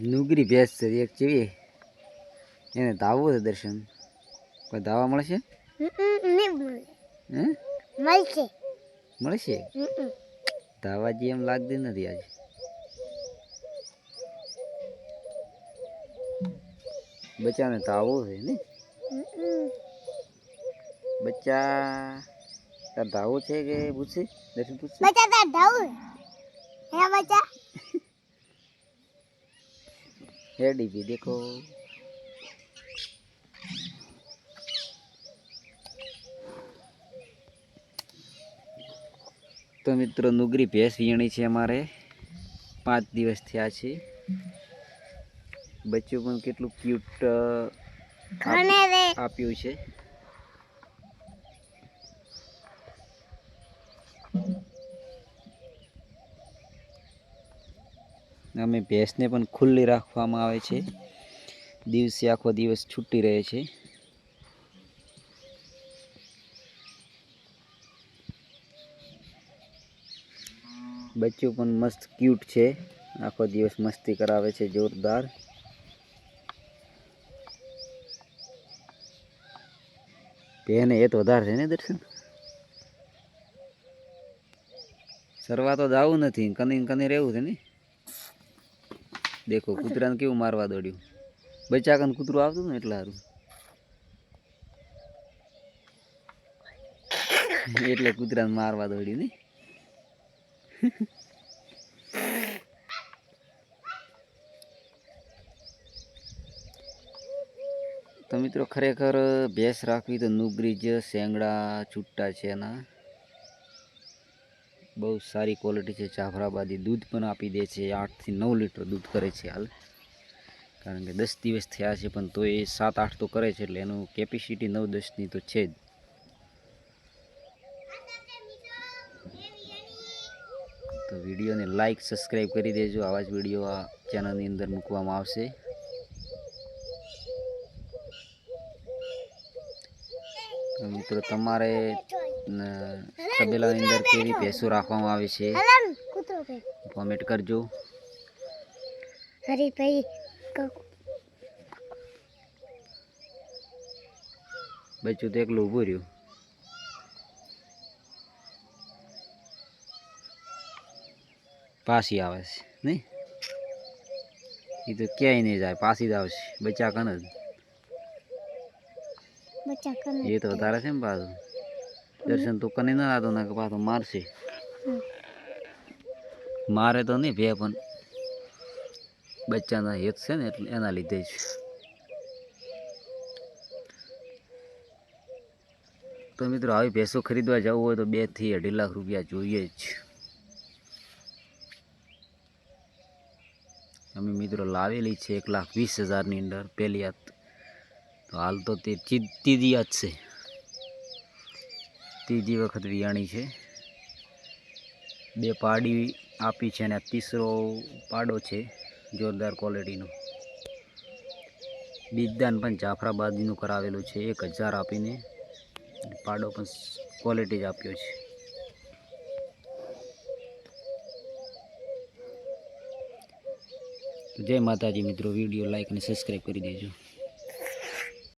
નુગરી ભેંસ છે એક જેવી. એને ધાવવું છે દર્શન. કોઈ ધાવા મળશે? મળશે. મળશે? ધાવા જે એમ લાગતી નથી આજે. બચ્ચાને ધાવવું છે ને બચ્ચા તાર ધાવવું છે કે પૂછે? દર્શન પૂછે? બચ્ચા તાર ધાવું હે બચ્ચા રેડી भी देखो તો મિત્રો નુગરી ભેંસ વીણી છે અમારે પાંચ દિવસ થયા છે બચ્ચું પણ કેટલું ક્યુટ ઘણે રે આપ્યું છે અમે ભેંસને પણ ખુલ્લી રાખવામાં આવે છે. દિવસે આખો દિવસ છૂટી રહે છે. બચ્ચું પણ મસ્ત ક્યુટ છે. આખો દિવસ મસ્તી કરાવે છે, જોરદાર. બેને એ તો વધારે છે ને દર્શન? સરવા તો જવું નથી કની કની રહેવું છે ને? દેખો કૂતરાને કેવું મારવા દોડ્યું? બચ્ચા કન કૂતરું આવતું ને એટલે સારું એટલે કૂતરાને મારવા દોડ્યું નહીં. તો મિત્રો ખરેખર ભેંસ રાખવી તો નુગરી જ શેંગડા છૂટા છે એના. બહુ સારી ક્વોલિટી છે. જાફરાબાદી દૂધ પણ આપી દે છે. આઠથી નવ લીટર દૂધ કરે છે હાલ. કારણ કે દસ દિવસ થયા છે, પણ તો એ સાત આઠ તો કરે છે, એટલે એનું કેપેસિટી નવ દસની તો છે જ. તો વિડીયોને લાઇક સબસ્ક્રાઈબ કરી દેજો. આવા જ વીડિયો આ ચેનલની અંદર મૂકવામાં આવશે. મિત્રો, તમારે ન, તબેલાની અંદર કેવી ભેંસો રાખવામાં આવે છે? કોમેન્ટ કરજો. હરી ભાઈ બચ્ચું તો એકલું ઊભું રહ્યું. પાછી આવે છે નહીં? એ તો ક્યાંય નહીં જાય પાછી જ આવશે બચ્ચા કન જ એ તો વધારે છે ને પાછું. દર્શન તો કને ના રાતો ના પાછો મારશે. મારે તો નહીં ભે, પણ બચ્ચાના હેત છે ને એટલે એના લીધે જ. તો મિત્રો, આવી ભેંસો ખરીદવા જવું હોય તો બેથી અઢી લાખ રૂપિયા જોઈએ જ. અમે મિત્રો લાવેલી છે એક લાખ વીસ હજારની અંદર, પહેલી હાથ તો હાલ તો તે ચીજ ત્રીજી જ છે. ત્રીજી વખત વિયાણી છે. બે પાડી આપી છે અને તીસરો પાડો છે જોરદાર ક્વોલિટીનો. બીજદાન પણ જાફરાબાદીનું કરાવેલું છે. એક હજાર આપીને પાડો પણ ક્વોલિટી જ આપ્યો છે. જય માતાજી મિત્રો. વીડિયો લાઈક અને સબસ્ક્રાઈબ કરી દેજો.